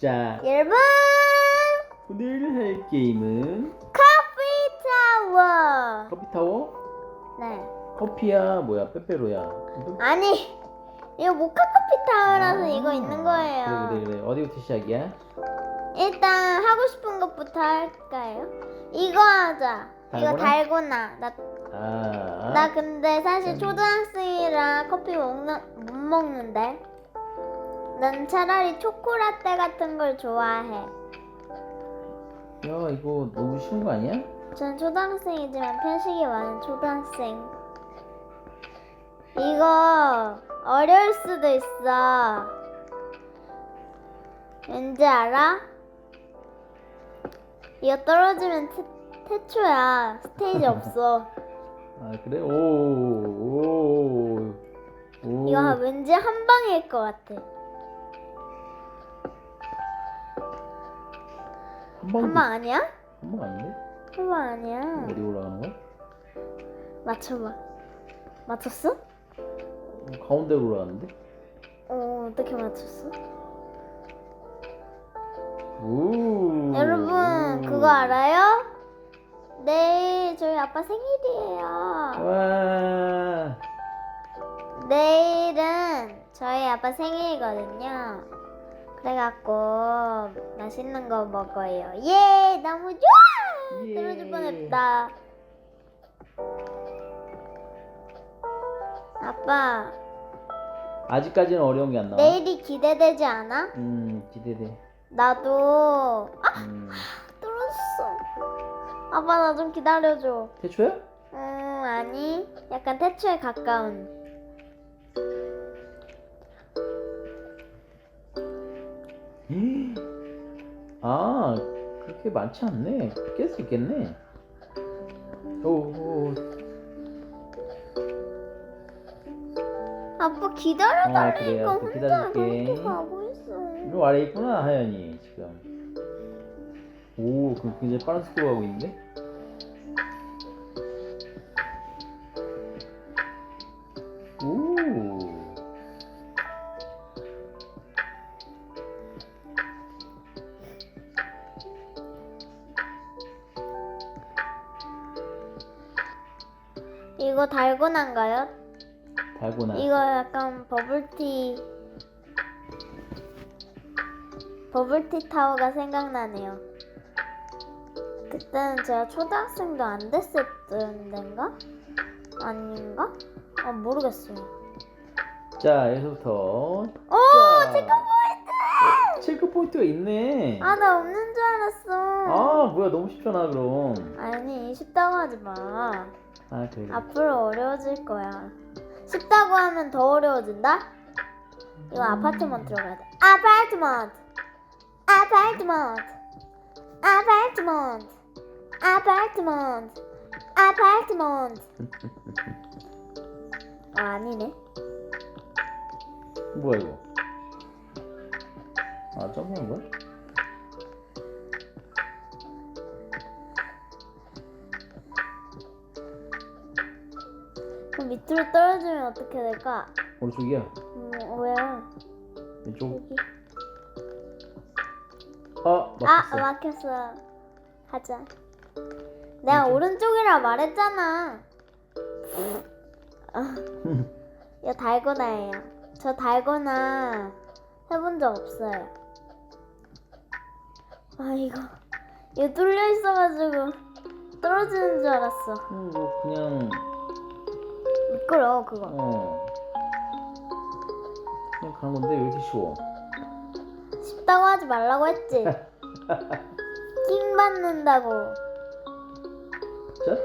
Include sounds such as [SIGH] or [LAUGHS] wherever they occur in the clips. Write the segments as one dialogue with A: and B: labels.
A: 자,
B: 여러분
A: 오늘 할 게임은
B: 커피 타워
A: 커피 타워?
B: 네
A: 커피야, 뭐야, 빼빼로야.
B: 아니 이거 모카 커피 타워라서 이거 있는 거예요
A: 아, 그래, 그래, 그래. 어디부터 시작이야?
B: 일단 하고 싶은 것부터 할까요? 이거 하자 이거
A: 달고나?
B: 달고나 나,
A: 아,
B: 나 근데 사실 초등학생이라 커피 먹는, 못 먹는데 난 차라리 초코라떼 같은 걸 좋아해
A: 야, 이거 너무 쉬운 거 아니야?
B: 전 초등학생이지만 편식이 많은 초등학생. 이거 어려울 수도 있어. 왠지 알아? 이거 떨어지면 태, 태초야. 스테이지 없어. [LAUGHS]
A: 아, 그래? 오, 오, 오.
B: 이거 왠지 한 방일 것 같아.
A: 한 방,
B: 한방 아니야?
A: 한방 아닌데?
B: 한방 아니야.
A: 어디 올라가는 거야?
B: 맞춰봐. 맞췄어?
A: 어, 가운데로 올라가는데?
B: 어, 어떻게 맞췄어?
A: 오.
B: 여러분 그거 알아요? 내일 저희 아빠 생일이에요.
A: 와.
B: 내일은 저희 아빠 생일이거든요. 그래갖고 맛있는 거 먹어요. 예, 너무 좋아.
A: 예.
B: 떨어질 뻔했다. 아빠
A: 아직까지는 어려운 게 안 나와.
B: 내일이 기대되지 않아?
A: 음, 기대돼.
B: 나도 아
A: 음.
B: 떨어졌어. 아빠 나 좀 기다려줘.
A: 태초야?
B: 음 아니 약간 태초에 가까운
A: 아, 그렇게 많지 않네. 깰 수 있겠네. 오, 오,
B: 아빠
A: 아,
B: 기다려달라니까
A: 그래요. 또
B: 혼자
A: 기다릴게.
B: 그렇게 가고 있어
A: 요 아래 있구나, 하연이 지금. 오, 그 굉장히 빠른 속도로 가고 있는데?
B: 이거 달고난가요?
A: 달고나.
B: 이거 약간 버블티 버블티 타워가 생각나네요 그때는 제가 초등학생도 안 됐을 때인가? 아닌가? 아 모르겠어요
A: 자, 여기서부터.
B: 오
A: 자.
B: 체크 포인트!
A: 체크 포인트가 있네.
B: 아 나 없는 줄 알았어
A: 아, 뭐야, 너무 쉽잖아, 그럼.
B: 아니 쉽다고 하지 마
A: 아, 그래.
B: 앞으로 어려워질 거야. 쉽다고 하면 더 어려워진다? 이거 아파트먼트로 가야 돼. 아파트먼트! 아파트먼트! 아파트먼트! 아파트먼트! 아파트먼트! 아, [LAUGHS] 아니네.
A: 뭐야, 이거? 아, 점프한 거야?
B: 밑으로 떨어지면 어떻게 될까?
A: 오른쪽이야.
B: 음, 왜?
A: 왼쪽.
B: 여기.
A: 아,
B: 아,
A: 막혔어.
B: 막혔어. 가자. 내가 오른쪽이라 말했잖아. 아. [LAUGHS] 이거 달고나예요. 저 달고나 해본 적 없어요. 아 이거 이거 뚫려 있어가지고 떨어지는 줄 알았어.
A: 음, 뭐 그냥
B: 미끄러워 그거.
A: 어 그냥 가는 건데 왜 이렇게 쉬워?
B: 쉽다고 하지 말라고 했지. [LAUGHS] 킹 받는다고.
A: 자,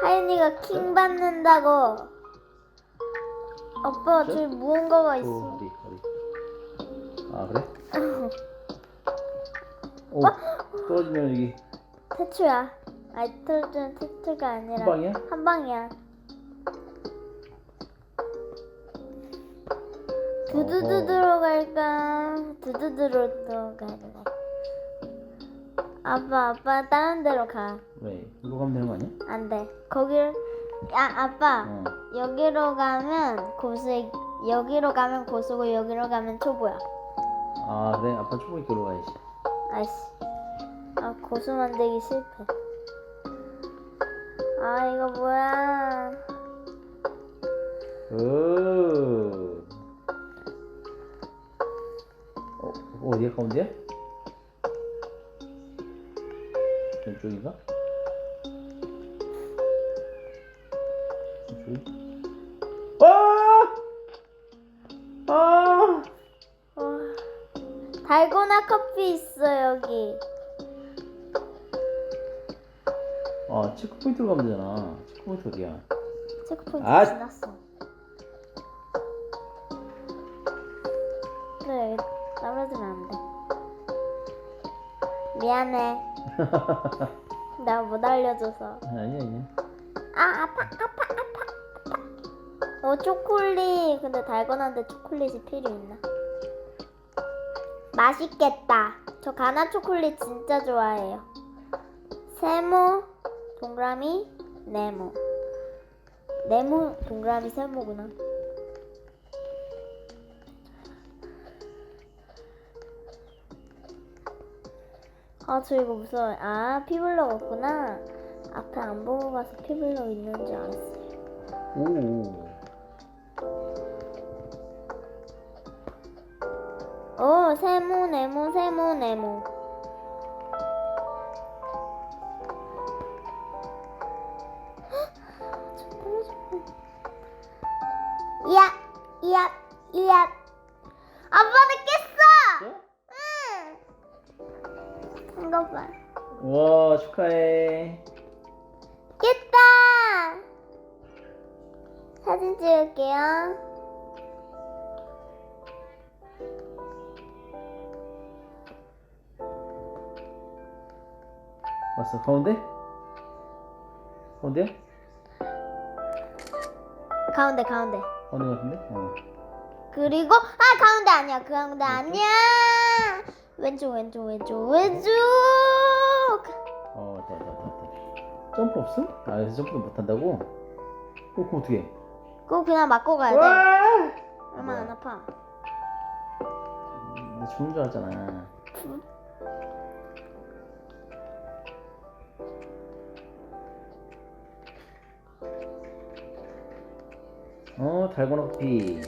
B: 하윤이가 킹 받는다고. 아빠
A: 저?
B: 저기 무언가가
A: 어,
B: 있어.
A: 어디 어디? 아 그래? [LAUGHS] 오 떨어지면 여기
B: 태초야. 아니 태초는 태초가 아니라
A: 한 방이야?
B: 한 방이야. 두두두
A: 어허.
B: 들어갈까? 두두두로 들어갈까? 아빠 아빠 다른 데로 가.
A: 왜 이거 가면 되는 거 아니야?
B: 안 돼. 거기를 야 아빠
A: 어.
B: 여기로 가면 고수 여기로 가면 고수고 여기로 가면 초보야.
A: 아 그래 아빠 초콜릿 걸로 가야지
B: 아이씨. 아, 고수 만들기 실패. 아, 이거 뭐야.
A: 오. 어, 어디야 가운데야? 왼쪽인가? 왼쪽이? 아! 아!
B: 와. 달고나 커피 있어, 여기.
A: 아, 체크포인트로 가면 되잖아. 체크포인트 어디야?
B: 체크포인트
A: 아!
B: 지났어. 미안해. [LAUGHS] 나 못 알려줘서.
A: 아니야, 아니야.
B: 아, 아파, 아파, 아파, 아파. 어, 초콜릿. 근데 달고나인데 초콜릿이 필요 있나? 맛있겠다. 저 가나 초콜릿 진짜 좋아해요. 세모, 동그라미, 네모. 네모, 동그라미, 세모구나. 아, 저 이거 무서워요. 아, 피블럭 없구나. 앞에 안 보고 가서 피블럭 있는 줄 알았어요.
A: 오.
B: 오, 세모, 네모, 세모, 네모.
A: 와, 축하해.
B: 깼다! 사진 찍을게요.
A: 왔어, 가운데? 가운데야?
B: 가운데, 가운데.
A: 가운데 같은데? 어.
B: 그리고 아 가운데 아니야 그 가운데 아니야 왼쪽 왼쪽 왼쪽 왼쪽
A: 점프 없음? 아, 여기서 점프도 못 한다고? 어, 그럼 어떻게?
B: 그거 그냥 맞고 가야 돼
A: 와!
B: 얼마 안 아파
A: 나 죽는 줄 알았잖아. 어, 달고나 커피.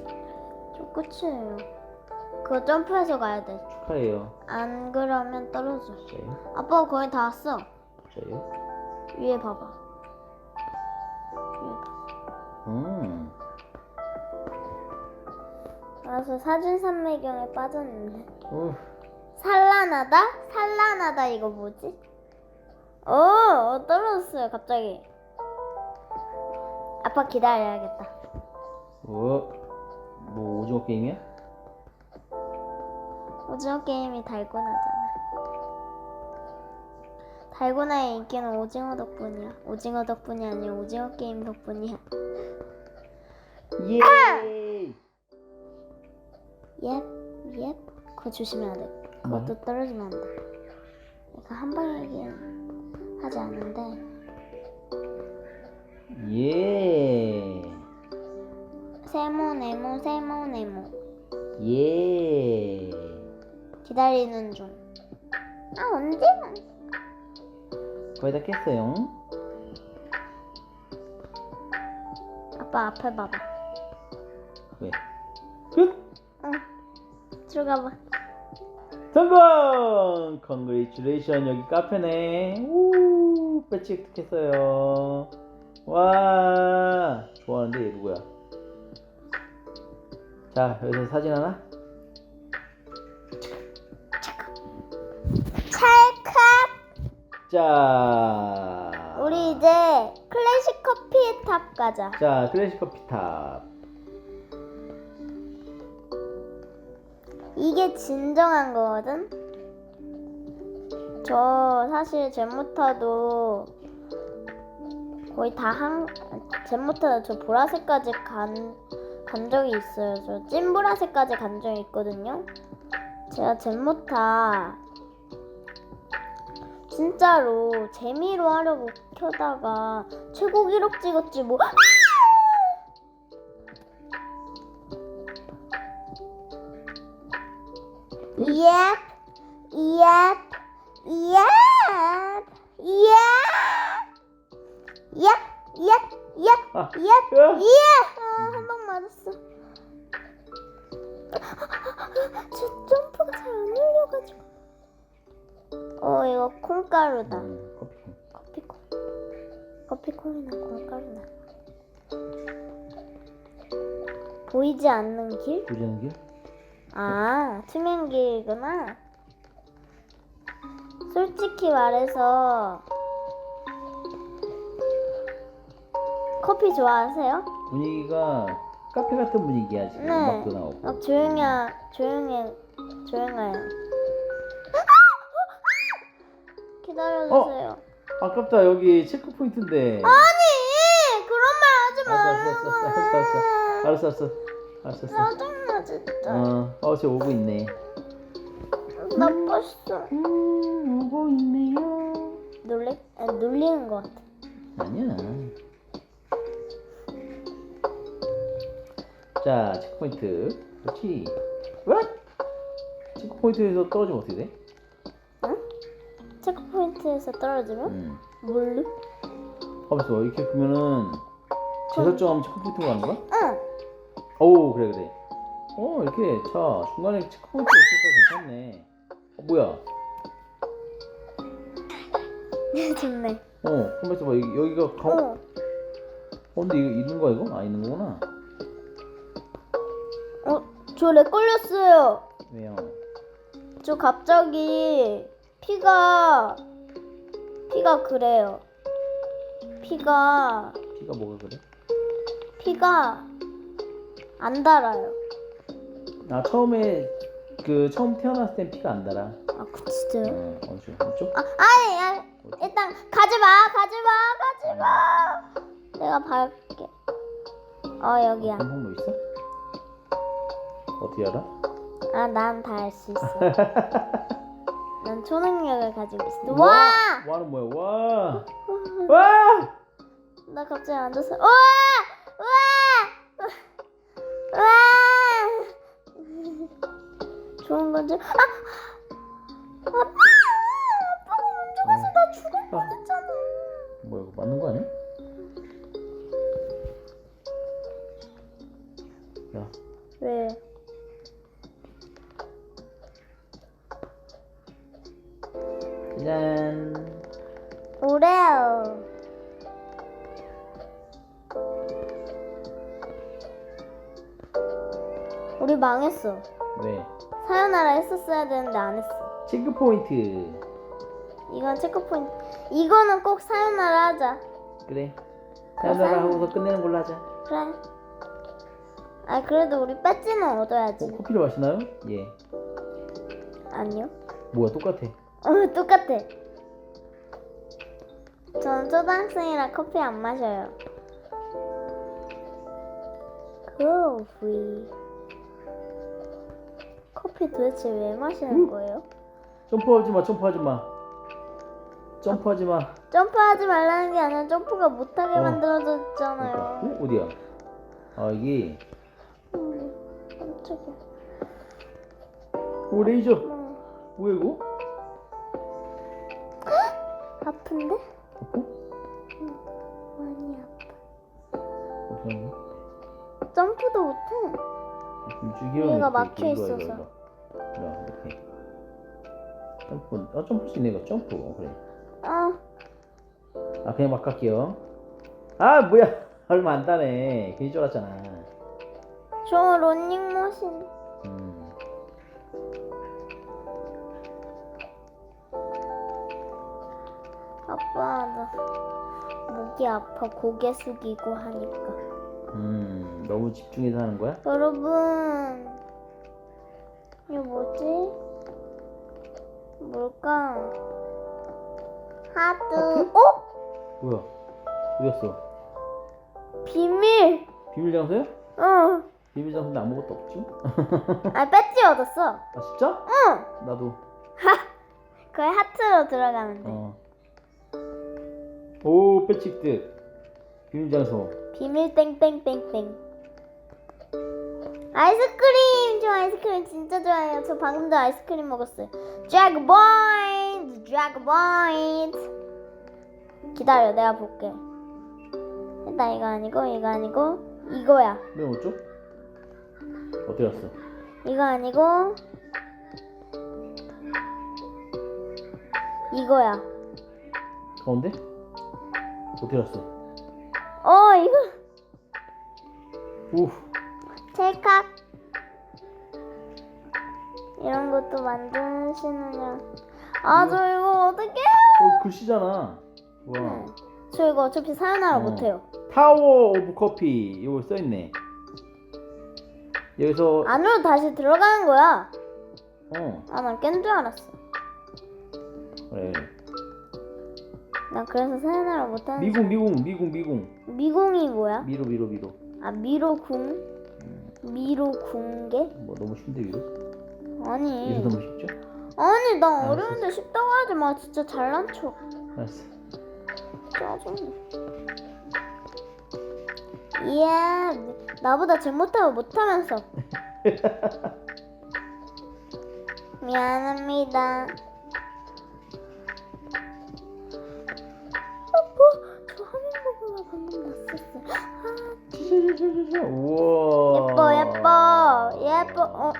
B: 저 끝이에요 그거 점프해서 가야 돼
A: 축하해요.
B: 안 그러면 떨어져
A: 진짜요?
B: 아빠가 거의 다 왔어
A: 진짜요?
B: 위에 봐봐 위에 봐
A: 음.
B: 알아서 사진 산매경에 빠졌는데
A: 어,
B: 산란하다? 산란하다 이거 뭐지? 어, 어 떨어졌어요 갑자기 아빠 기다려야겠다
A: 어, 뭐 오징어 게임이야?
B: 오징어 게임이 달고나잖아. 달고나의 인기는 오징어 덕분이야. 오징어 덕분이 아니야. 오징어 게임 덕분이야.
A: 예!
B: 옙, 옙. 그거 조심해야 돼. 그것도 떨어지면 안 돼. 그러니까 한 방이긴 하지 않는데.
A: 예!
B: 세모, 네모, 세모, 네모.
A: 예!
B: 기다리는 중. 아, 언제?
A: 거의 다 깼어요.
B: 아빠 앞에 봐봐.
A: 왜? 끝!
B: 응. 들어가봐.
A: 성공! 컨그레이츄레이션 여기 카페네. 우 배치 획득했어요. 와 좋아하는데 얘 누구야? 자 여기서 사진 하나. 자.
B: 우리 이제 클래식 커피의 탑 가자.
A: 자 클래식 커피 탑.
B: 이게 진정한 거거든. 저 사실 젠모타도 거의 다 한 젠모타 저 보라색까지 간, 간 적이 있어요. 저 찐 보라색까지 간 적이 있거든요. 제가 젠모타 진짜로 재미로 하려고 켜다가 최고 기록 찍었지 뭐. 예! Yep. Yep. Yep. Yep. Yep. Yep.
A: 아,
B: Yep.
A: 야.
B: 예! 아, 한방 맞았어. 저 점프가 잘 안 올려가지고. 어, 이거 콩가루다.
A: 음, 커피콩.
B: 커피콩. 커피콩이나 콩가루나. 보이지 않는 길?
A: 보지는 길?
B: 아, 투명 길이구나. 솔직히 말해서 커피 좋아하세요?
A: 분위기가 카페 같은 분위기야 지금
B: 네.
A: 음악도 나오고.
B: 막 조용히 조용해 조용해요. 기다려주세요.
A: 아깝다 여기 체크 포인트인데.
B: 아니 그런 말 하지
A: 알았어,
B: 마.
A: 알았어, 알았어, 알았어, 알았어, 알았어.
B: 짜증나 진짜.
A: 어, 어, 저 오고 있네.
B: 나빴어.
A: 음, 오고 있네요.
B: 놀래? 아, 놀리는 것 같아.
A: 아니야. 자, 체크 포인트. 그렇지. What? 체크 포인트에서 떨어지면 어떻게 돼?
B: 체크 포인트에서 떨어지면
A: 음.
B: 뭘로?
A: 하면서 이렇게 보면은 재설정하면 체크 포인트가 가는 거야?
B: 응.
A: 오, 그래 그래. 어, 이렇게 자 중간에 체크 포인트 있으니까 괜찮네. 어, 뭐야? [LAUGHS]
B: 좋네.
A: 어, 가만있어 봐. 여기, 여기가 가... 어.
B: 어.
A: 근데 이거 있는 거야 이거? 아 있는 거구나.
B: 어, 저렉 걸렸어요.
A: 왜요?
B: 저 갑자기 피가 피가 그래요. 피가
A: 피가 뭐가 그래?
B: 피가 안 달아요.
A: 나 처음에 그 처음 태어났을 땐 피가 안 달아.
B: 아, 그 진짜요?
A: 어, 어디죠? 이쪽?
B: 아, 아니, 아니, 일단 가지 마, 가지 마, 가지 마. 내가 밟게. 어 여기야.
A: 한 항로 있어? 어떻게 알아?
B: 아, 난 다 할 수 있어. [LAUGHS] 난 초능력을 가지고 있어. 와!
A: 와는 뭐야? 와! [LAUGHS] 와!
B: 나 갑자기 앉았어. 와! 와! 와! [LAUGHS] 좋은 건지. 아! 아빠! 아빠가 먼저 가서 나 죽을
A: 아,
B: 뻔했잖아.
A: 뭐야 이거 맞는 거 아니야? 야,
B: 했어.
A: 왜?
B: 사요나라 했었어야 되는데 안 했어.
A: 체크 포인트.
B: 이건 체크포인트. 이거는 꼭 사요나라 하자.
A: 그래. 사연자라 하고서 끝내는 걸로 하자.
B: 그래. 아 그래도 우리 배지는 얻어야지.
A: 어, 커피를 마시나요? 예.
B: 아니요.
A: 뭐야 똑같아.
B: 어 똑같아. 전 초등학생이라 커피 안 마셔요. 커피. 커피 도대체 왜 마시는
A: 음.
B: 거예요?
A: 점프하지 마, 점프하지 마. 점프하지 마.
B: 점프하지 말라는 게 아니라 점프가 못하게
A: 어.
B: 만들어졌잖아요.
A: 그러니까. 어? 어디야? 아 여기.
B: 음, 깜짝이야.
A: 오 레이저.
B: 음,
A: 뭐야 이거?
B: 아픈데? 여기가 막혀 있어서.
A: 이리 이렇게. 점프. 아 점프 수 있네 이거 점프. 어, 그래.
B: 아,
A: 아 그냥 막 갈게요. 아 뭐야? [LAUGHS] 얼마 안 따네. 괜히 쫄았잖아.
B: 저 런닝머신.
A: 음.
B: 아빠, 나 목이 아파. 고개 숙이고 하니까.
A: 음. 너무 집중해서 하는 거야?
B: 여러분, 이거 뭐지? 뭘까? 하트. 어?
A: 뭐야? 어디였어?
B: 비밀.
A: 비밀 장소야?
B: 어.
A: 비밀 장소인데 아무것도 없지?
B: 아, 배지 얻었어.
A: 아 진짜?
B: 응.
A: 나도.
B: 거의 하트로 들어가면 돼.
A: 어. 오 배치득. 비밀 장소.
B: 비밀 땡땡땡땡. 아이스크림 저 아이스크림 진짜 좋아해요. 저 방금도 아이스크림 먹었어요. 드래그 포인트 기다려 내가 볼게. 일단 이거 아니고 이거 아니고 이거야.
A: 왜 어쩌? 어디 갔어?
B: 이거 아니고 이거야.
A: 가운데? 어디 갔어?
B: 어 이거
A: 우.
B: 찰칵 이런 것도 만드시느냐? 아 저 이거 어떡해요?
A: 어, 글씨잖아. 와.
B: 저 이거 어차피 사연하라
A: 어.
B: 못해요.
A: 타워 오브 커피 이거 써 있네. 여기서
B: 안으로 다시 들어가는 거야.
A: 어
B: 아난 깬 줄 알았어.
A: 그래.
B: 난 그래서 사연하라 못하는.
A: 미궁 미궁 미궁 미궁
B: 미궁이 뭐야?
A: 미로 미로 미로.
B: 아 미로궁?
A: 음,
B: 미로궁계?
A: 뭐 너무 쉽대 미로?
B: 아니.
A: 미로 너무 쉽죠?
B: 아니 나. 어려운데 쉽다고 하지 마. 진짜 잘난 척.
A: 알았어.
B: 짜증나. 이야 나보다 제 못하고 못하면서. [LAUGHS] 미안합니다. 화면보고가 방금 났었어. 아,
A: 우와.
B: 예뻐 예뻐 예뻐. 어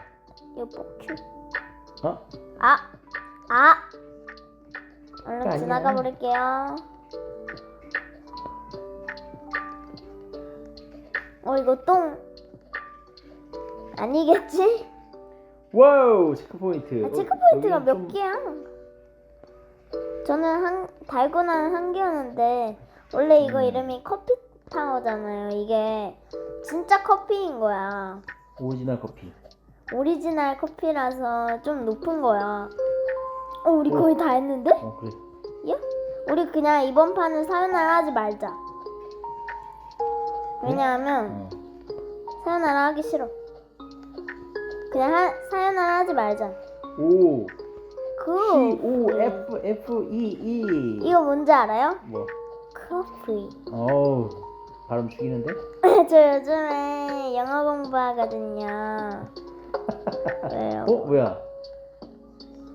B: 예뻐 큐.
A: 어?
B: 아 아. 얼른
A: 아니야.
B: 지나가 버릴게요. 어 이거 똥 아니겠지?
A: 와우 체크 포인트.
B: 아, 체크
A: 어,
B: 포인트가
A: 여기는
B: 몇
A: 좀-
B: 개야? 저는 한 달고나는 한 개였는데 원래 이거
A: 음.
B: 이름이 커피 타워잖아요. 이게 진짜 커피인 거야.
A: 오리지널 커피.
B: 오리지널 커피라서 좀 높은 거야. 어 우리
A: 어.
B: 거의 다 했는데?
A: 어 그래.
B: 야? 우리 그냥 이번 판은 사연하라 하지 말자. 왜냐하면
A: 어.
B: 사연하라 하기 싫어. 그냥 하, 사연하라 하지 말자.
A: 오.
B: 그
A: P O F F E E.
B: 이거 뭔지 알아요?
A: 뭐?
B: 커피.
A: 어우 발음 죽이는데? [LAUGHS]
B: 저 요즘에 영어 공부하거든요. 왜요?
A: 어 뭐야?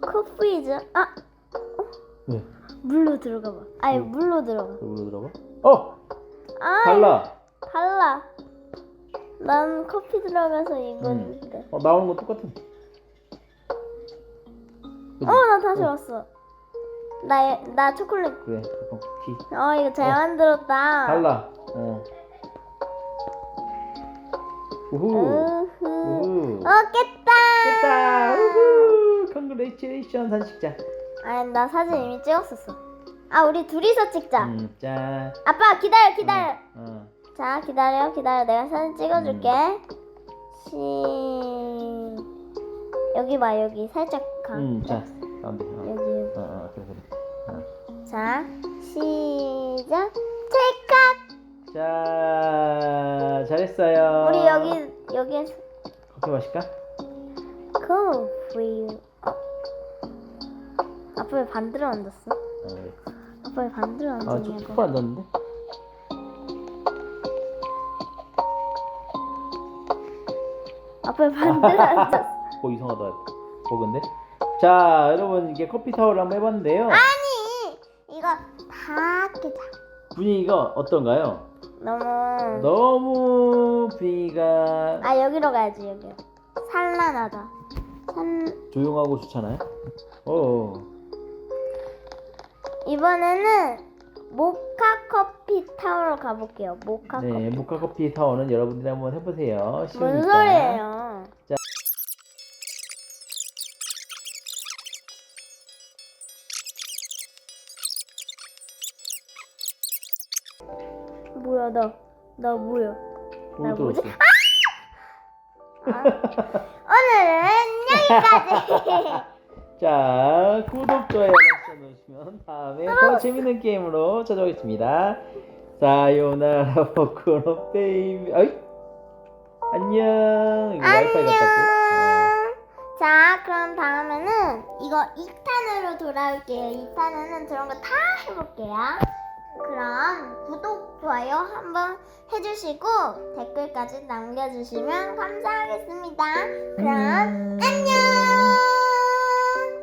B: 커피죠? 아
A: 왜?
B: 물로 들어가 봐. 아니
A: 응.
B: 물로 들어가.
A: 여기로 들어가? 어
B: 아
A: 달라.
B: 달라. 난 커피 들어가서 이건데.
A: 어 나오는 거. 그지?
B: 어나 다시
A: 어.
B: 왔어. 나 나 초콜릿.
A: 그래 어, 쿠키.
B: 어 이거 잘
A: 어.
B: 만들었다.
A: 달라. 어. 우후.
B: 우후.
A: 우후.
B: 어 깼다.
A: 됐다. 우후. 컨그레이션 산식자.
B: 아니 나 사진 이미 찍었었어. 아 우리 둘이서 찍자.
A: 음, 짠.
B: 아빠 기다려 기다려.
A: 어.
B: 자 기다려 기다려 내가 사진 찍어줄게.
A: 음.
B: 시 여기 봐 여기 살짝 가.
A: 음, 자. 가운데. 어.
B: 여기 여기.
A: 어, 어, 그래, 그래. 어.
B: 자 시작. 찰칵.
A: 자, 잘했어요.
B: 우리 여기 여기
A: 커피 마실까?
B: 커피. 어. 아빠 왜 반대로 앉았어?
A: 어.
B: 아빠 왜 반대로
A: 아, 저
B: 앉았냐고.
A: 툭 앉았는데?
B: 아빠 왜 반대로 앉았어? [LAUGHS]
A: 어, 이상하다. 버그인데? 자, 여러분, 이게 커피 타워를 한번 해봤는데요.
B: 아니 이거 다 끼자.
A: 분위기가 어떤가요?
B: 너무
A: 너무 분위기가
B: 아 여기로 가야지 여기. 산란하다. 산
A: 조용하고 좋잖아요? 어,
B: 이번에는 모카 커피 타워로 가볼게요. 모카
A: 네,
B: 커피.
A: 모카 커피 타워는 여러분들이 한번 해보세요. 쉬우니까.
B: 뭔 소리예요? 나 나 뭐야?
A: 나또
B: 뭐지?
A: 들었어.
B: 아, [LAUGHS] 오늘은 여기까지. [LAUGHS]
A: 자, 구독, 좋아요, 알람 넣으시면 다음에 더 재밌는 게임으로 찾아오겠습니다. 사요나라 포코노 베이비. 어이? 안녕. 이거 와이파이 같다고.
B: 안녕. 자, 그럼 다음에는 이거 2탄으로 돌아올게요. 2탄에는 저런 거 다 해볼게요. 그럼 구독, 좋아요 한번 해주시고 댓글까지 남겨주시면 감사하겠습니다. 그럼
A: 안녕.
B: 안녕!